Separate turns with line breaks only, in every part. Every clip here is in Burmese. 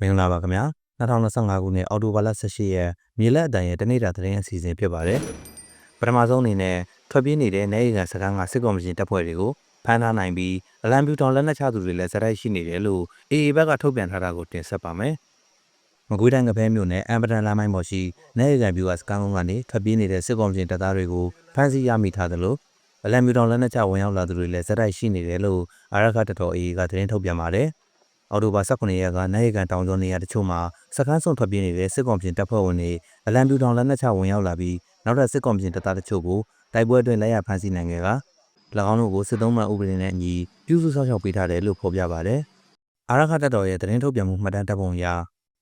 မင်္ဂလာပါခင်ဗျာ2025ခုနှစ်အောက်တိုဘာလ18ရက်မြေလက်အတန်ရဲ့တနေ့တာသတင်းအစီအစဉ်ဖြစ်ပါတယ်ပထမဆုံးအနေနဲ့ထွက်ပြေးနေတဲ့နိုင်ရန်စကန်းကစစ်ကော်မရှင်တပ်ဖွဲ့တွေကိုဖမ်းထားနိုင်ပြီးအလံပြူတောင်လက်နက်ချသူတွေလည်းဇက်တိုက်ရှိနေတယ်လို့ AA ဘက်ကထုတ်ပြန်ထားတာကိုတင်ဆက်ပါမယ်မကွေးတိုင်းကဖဲမြို့နယ်အမ်ပဒန်လမ်းမိုင်းပေါ်ရှိနိုင်ရန်ပြူကစကန်းကုန်းကနေထွက်ပြေးနေတဲ့စစ်ကော်မရှင်တပ်သားတွေကိုဖမ်းဆီးရမိထားတယ်လို့အလံပြူတောင်လက်နက်ချဝင်ရောက်လာသူတွေလည်းဇက်တိုက်ရှိနေတယ်လို့အာရခတတော် AA ကသတင်းထုတ်ပြန်ပါတယ် အော်တိုဘာ18ရက်ကနိုင်ရကန်တောင်ကျော်နေရာတချို့မှာစကန်းဆုံထွက်ပြေးနေတဲ့စစ်ကောင်ပြင်တပ်ဖွဲ့ဝင်တွေအလံပြူတောင်လက်နက်ချဝင်ရောက်လာပြီးနောက်ထပ်စစ်ကောင်ပြင်တပ်သားတချို့ကိုတိုက်ပွဲအတွင်းလက်ရဖမ်းဆီးနိုင်ခဲ့က၎င်းတို့ကိုစစ်သုံးမှန်ဥပဒေနဲ့အညီပြုစုဆောက်ရှောက်ပေးထားတယ်လို့ဖော်ပြပါတယ်။အာရခတပ်တော်ရဲ့သတင်းထုတ်ပြန်မှုမှတ်တမ်းတပ်ပုံအရ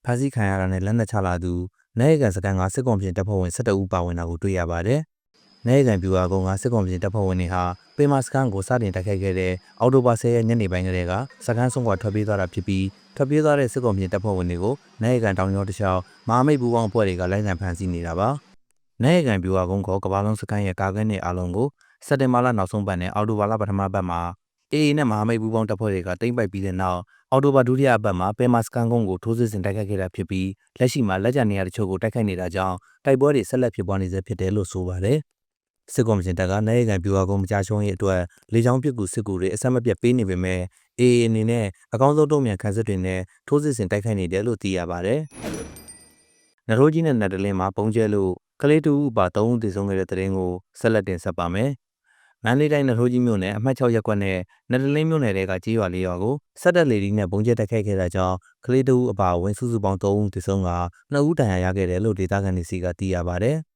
ဖမ်းဆီးခံရတာနဲ့လက်နက်ချလာသူနိုင်ရကန်စကန်းကစစ်ကောင်ပြင်တပ်ဖွဲ့ဝင်12ဦးပါဝင်တာကိုတွေ့ရပါတယ်။ နိုင်ရကန်ပြူဟာကုန်းကစစ်ကောင်ပြင်တပ်ဖွဲ့ဝင်တွေဟာပေမာစကန်ကိုစတင်တိုက်ခိုက်ခဲ့တဲ့အော်တိုဘာ10ရက်ညနေပိုင်းကတည်းကစကန်ဆုံးကထွက်ပြေးသွားတာဖြစ်ပြီးထွက်ပြေးသွားတဲ့စစ်ကောင်ပြင်တပ်ဖွဲ့ဝင်တွေကိုနိုင်ရကန်တောင်ကျောတခြားမဟာမိတ်ပူးပေါင်းအဖွဲ့တွေကလိုက်လံဖမ်းဆီးနေတာပါ။နိုင်ရကန်ပြူဟာကုန်းကကဘာလုံးစကန်ရဲ့ကာကင်းနဲ့အားလုံးကိုစက်တင်ဘာလနောက်ဆုံးပတ်နဲ့အော်တိုဘာလပထမပတ်မှာ AA နဲ့မဟာမိတ်ပူးပေါင်းတပ်ဖွဲ့တွေကတိမ့်ပိုက်ပြီးတဲ့နောက်အော်တိုဘာဒုတိယပတ်မှာပေမာစကန်ကုန်းကိုထိုးစစ်ဆင်တိုက်ခိုက်ခဲ့တာဖြစ်ပြီးလက်ရှိမှာလက်ကျန်နေရာတချို့ကိုတိုက်ခိုက်နေတာကြောင့်တိုက်ပွဲတွေဆက်လက်ဖြစ်ပွားနေဆဲဖြစ်တယ်လို့ဆိုပါတယ်။ စစ်ကောင်စီတပ်ကနိုင်ရကန်ပြူဟာကုန်းမကြရှုံးရေးအတွက်လေကြောင်းပစ်ကူစစ်ကူတွေအဆက်မပြတ်ပေးနေပေမဲ့ AA အနေနဲ့အကောင်းဆုံးတုံ့ပြန်ခံစစ်တွေနဲ့ထိုးစစ်ဆင်တိုက်ခိုက်နေတယ်လို့သိရပါတယ်။နရိုးကြီးနဲ့နတ်တလင်းမှာပုံကျဲလို့ကလေးတူဦးပါ၃ဦးတည်ဆုံးခဲ့တဲ့တဲ့ရင်ကိုဆက်လက်တင်ဆက်ပါမယ်။မန္တလေးတိုင်းနရိုးကြီးမြို့နယ်အမှတ်6ရပ်ကွက်နဲ့နတ်တလင်းမြို့နယ်တွေကကြေးရွာလေးရွာကိုဆက်တက်လေဒီနဲ့ပုံကျဲတိုက်ခိုက်ခဲ့တာကြောင့်ကလေးတူဦးအပါအဝင်စုစုပေါင်း၃ဦးတည်ဆုံးက2ဦးဒဏ်ရာရခဲ့တယ်လို့ဒေသခံတွေစီကသိရပါတယ်။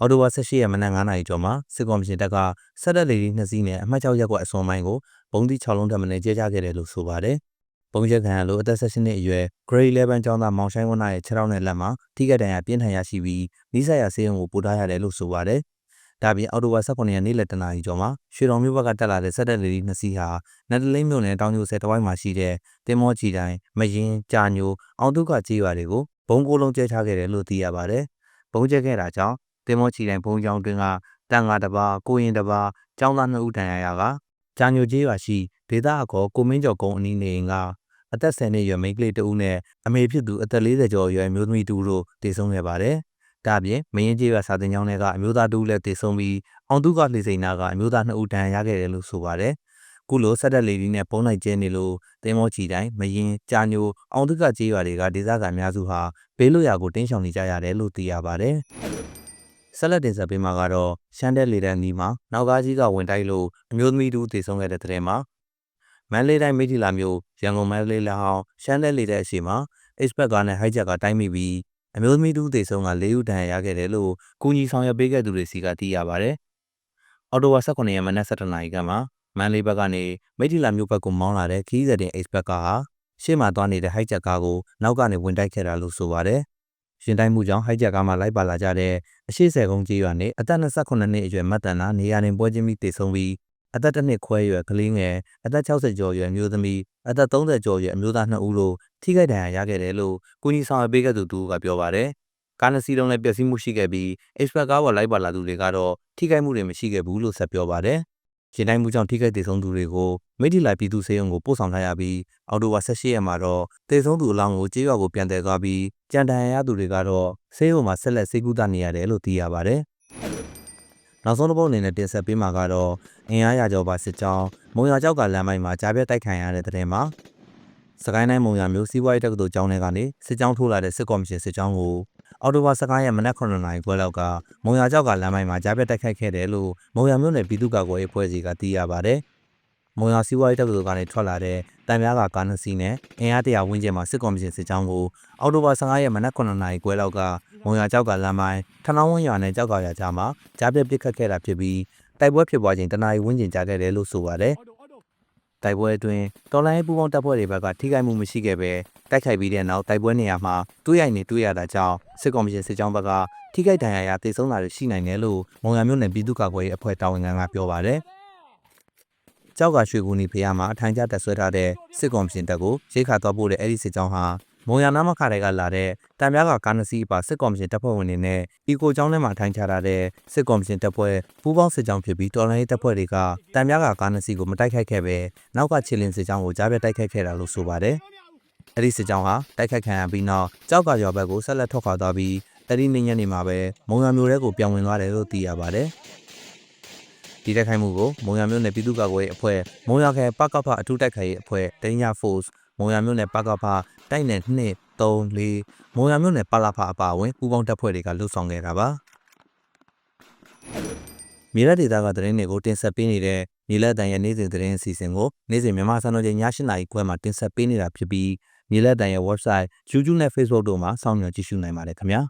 အော်တိုဝါ18ရက်မနက်9:00နာရီကျော်မှာစစ်ကောင်စီတပ်ကဆက်တက်လေဒီနှစ်စီးနဲ့အမှတ်6ရပ်ကွက်အစွန်ပိုင်းကိုဘုံသီး6လုံးတက်မနေကျဲချခဲ့တယ်လို့ဆိုပါတယ်။ပုံချက်ခံရလို့အသက်16နှစ်အရွယ် Grade 11ကျောင်းသားမောင်ဆိုင်ဝနရဲ့ခြေထောက်နဲ့လက်မှာထိခိုက်ဒဏ်ရာပြင်းထန်ရရှိပြီးမိဆက်ရဆေးရုံကိုပို့ထားရတယ်လို့ဆိုပါတယ်။ဒါပြင်အော်တိုဝါ18ရက်နေ့လယ်တနာရီကျော်မှာရွှေတော်မြို့ဘက်ကတက်လာတဲ့ဆက်တက်လေဒီနှစ်စီးဟာနတ်တလိမ့်မြို့နယ်တောင်ကျိုဆယ်တဝိုက်မှာရှိတဲ့တင်မောချီတိုင်းမရင်ကြာညိုအောင်တုကကြေးရွာတွေကိုဘုံကိုလုံးကျဲချခဲ့တယ်လို့သိရပါတယ်။ဘုံကျဲခဲ့တာကြောင့် တင်မောချီတိုင်းဘုံကျောင်းတွင်ကတန်ငါတပါကိုရင်တပါကျောင်းသား2ဦးဒဏ်ရာရကကြာညိုကြေးရွာရှိဒေသအခေါ်ကိုမင်းကျော်ကုန်းအနီးနေအိမ်ကအသက်10နှစ်အရွယ်မိန်းကလေးတဦးနဲ့အမေဖြစ်သူအသက်40ကျော်အရွယ်မျိုးသမီးတူတို့တည်ဆုံခဲ့ပါတယ်။ဒါ့အပြင်မင်းကြီးရွာစာတင်ကျောင်းထဲကအမျိုးသားတူလည်းတည်ဆုံပြီးအောင်သူကလှေစိန်နာကအမျိုးသား2ဦးဒဏ်ရာရခဲ့တယ်လို့ဆိုပါတယ်။ခုလိုဆက်တက်လေဒီနဲ့ပုံလိုက်ကျဲနေလို့တင်မောချီတိုင်းမရင်ကြာညိုအောင်သူကကြေးရွာတွေကဒေသခံအများစုဟာဘေးလွတ်ရာကိုတင်းရှောင်နေကြရတယ်လို့သိရပါတယ်။ ဆက်လက်တင်ဆက်ပေးမှာကတော့ရှမ်းတဲ့လေတန်းနီးမှာနောက်ကားကြီးကဝင်တိုက်လို့အမျိုးသမီးတူတည်ဆုံခဲ့တဲ့တဲ့မှာမန္တလေးတိုင်းမိထီလာမြို့ရန်ကုန်မန္တလေးလမ်းဟောင်းရှမ်းတဲ့လေတဲ့အရှိမှာ expert ကားနဲ့ hijack ကတိုင်းမိပြီးအမျိုးသမီးတူတည်ဆုံက၄ဦးဒဏ်ရာရခဲ့တယ်လို့ကုညီဆောင်ရွက်ပေးခဲ့သူတွေစီကသိရပါတယ်။အော်တိုဝါ18ရက်မနက်7:00နာရီကမှမန္တလေးဘက်ကနေမိထီလာမြို့ဘက်ကိုမောင်းလာတဲ့ခီးစက်တင် expert ကားဟာရှေ့မှာသွားနေတဲ့ hijack ကားကိုနောက်ကနေဝင်တိုက်ခဲ့တာလို့ဆိုပါတယ်။ ရှင်တိုင်းမှုကြောင့် hijack ကားမှာလိုက်ပါလာကြတဲ့အရှိဆယ်ကုန်းကြီးရွာနဲ့အသက်28နှစ်အရွယ်မတ်တန်နာနေရာတွင်ပွဲချင်းပြီးတည်ဆုံပြီးအသက်တစ်နှစ်ခွဲရွယ်ကလေးငယ်အသက်60ကျော်ရွယ်မျိုးသမီးအသက်30ကျော်ရွယ်အမျိုးသား2ဦးတို့ထိခိုက်ဒဏ်ရာရခဲ့တယ်လို့ကုညီဆောင်ရွက်ပေးခဲ့သူတူကပြောပါတယ်။ကားနှစ်စီးလုံးလည်းပျက်စီးမှုရှိခဲ့ပြီး expert ကားပေါ်လိုက်ပါလာသူတွေကတော့ထိခိုက်မှုတွေမရှိခဲ့ဘူးလို့ဆက်ပြောပါတယ်။ရှင်တိုင်းမှုကြောင့်ထိခိုက်ဒေဆုံးသူတွေကိုမိထီလာပြည်သူစေယုံကိုပို့ဆောင်ထားရပြီးအော်တိုဝါ18ရက်မှာတော့ဒေဆုံးသူအလောင်းကိုကြေးရွာကိုပြန်တည်သွားပြီး ကြံတန်ရရသူတွေကတော့ဆေးရုံမှာဆက်လက်ဆေးကုသနေရတယ်လို့သိရပါတယ်။နောက်ဆုံးတစ်ပုတ်အနေနဲ့တင်ဆက်ပေးမှာကတော့အင်အားရကြောပါစစ်ကြောင်းမုံရကြောက်ကလမ်းပိုင်းမှာကြားပြတ်တိုက်ခိုင်ရတဲ့တဲ့တင်မှာစကိုင်းတိုင်းမုံရမျိုးစီးပွားရေးတက္ကသိုလ်ကျောင်းထဲကနေစစ်ကြောင်းထိုးလာတဲ့စစ်ကော်မရှင်စစ်ကြောင်းကိုအော်တိုဘာ15ရက်မနက်9:00နာရီခွဲလောက်ကမုံရကြောက်ကလမ်းပိုင်းမှာကြားပြတ်တိုက်ခိုက်ခဲ့တယ်လို့မုံရမြို့နယ်ပြည်သူ့ကာကွယ်ရေးအဖွဲ့အစည်းကသိရပါတယ်။ မုံရစီးပွားရေးတက္ကသိုလ်ကနေထွက်လာတဲ့တံပြားကကားနှစ်စီးနဲ့အင်အားတရာဝန်းကျင်မှာစစ်ကော်မရှင်စစ်ကြောင်းကိုအော်တိုဘာ15ရက်မနက်9:00နာရီခွဲလောက်ကမုံရကြောက်ကလမ်းပိုင်းထနောင်းဝန်းရွာနဲ့ကြောက်ကရွာကြားမှာကြားပြတ်ပစ်ခတ်ခဲ့တာဖြစ်ပြီးတိုက်ပွဲဖြစ်ပွားချိန်တနအီဝန်းကျင်ကြာခဲ့တယ်လို့ဆိုပါတယ်။တိုက်ပွဲအတွင်းတော်လိုင်းပူပေါင်းတပ်ဖွဲ့တွေဘက်ကထိခိုက်မှုမရှိခဲ့ပဲတိုက်ခိုက်ပြီးတဲ့နောက်တိုက်ပွဲနေရာမှာတွေးရိုက်နေတွေးရတာကြောင့်စစ်ကောင်စီစစ်ကြောင်းဘက်ကထိခိုက်ဒဏ်ရာရသေဆုံးတာတွေရှိနိုင်တယ်လို့မုံရမြို့နယ်ပြည်သူ့ကာကွယ်ရေးအဖွဲ့တာဝန်ခံကပြောပါတယ်။ ကြောက်ကရွှေကူနီဖျားမှာအထိုင်ကျတက်ဆွဲထားတဲ့စစ်ကောင်စီတပ်ကိုရိတ်ခါသွားပို့တဲ့အဲ့ဒီစစ်ကြောင်းဟာမုံရနာမခတွေကလာတဲ့တံပြားကကားနစီပါစစ်ကော်မရှင်တပ်ဖွဲ့ဝင်တွေနဲ့အီကိုကျောင်းထဲမှာထိုင်ချထားတဲ့စစ်ကော်မရှင်တပ်ဖွဲ့ပူးပေါင်းစစ်ကြောင်းဖြစ်ပြီးတော်လိုင်းရေးတပ်ဖွဲ့တွေကတံပြားကကားနစီကိုမတိုက်ခိုက်ခဲ့ပဲနောက်ကချီလင်းစစ်ကြောင်းကိုကြားပြတ်တိုက်ခိုက်ခဲ့တာလို့ဆိုပါတယ်အဲ့ဒီစစ်ကြောင်းဟာတိုက်ခတ်ခံရပြီးနောက်ကြောက်ကရွာဘက်ကိုဆက်လက်ထွက်ခွာသွားပြီးအဲ့ဒီနေ့ညနေမှာပဲမုံရမျိုးတဲကိုပြောင်းဝင်သွားတယ်လို့သိရပါတယ် ဒီတိုက်ခိုက်မှုကိုမုံရမျိုးနယ်ပြည်သူ့ကာကွယ်ရေးအဖွဲ့မုံရခဲပကဖအထူးတိုက်ခိုက်ရေးအဖွဲ့ဒိညာ Force မုံရမျိုးနယ်ပကဖတိုက်နယ်2 3 4မုံရမျိုးနယ်ပလာဖအပါအဝင်ပူးပေါင်းတပ်ဖွဲ့တွေကလှုပ်ဆောင်ခဲ့တာပါမြေလက်ဒေတာကသတင်းတွေကိုတင်ဆက်ပေးနေတဲ့မြေလက်တန်ရဲ့နေ့စဉ်သတင်းအစီအစဉ်ကိုနေ့စဉ်မြန်မာစံတော်ချိန်ည7:00နာရီခွဲမှာတင်ဆက်ပေးနေတာဖြစ်ပြီးမြေလက်တန်ရဲ့ website YouTube နဲ့ Facebook တို့မှာစောင့်မျှော်ကြည့်ရှုနိုင်ပါတယ်ခင်ဗျာ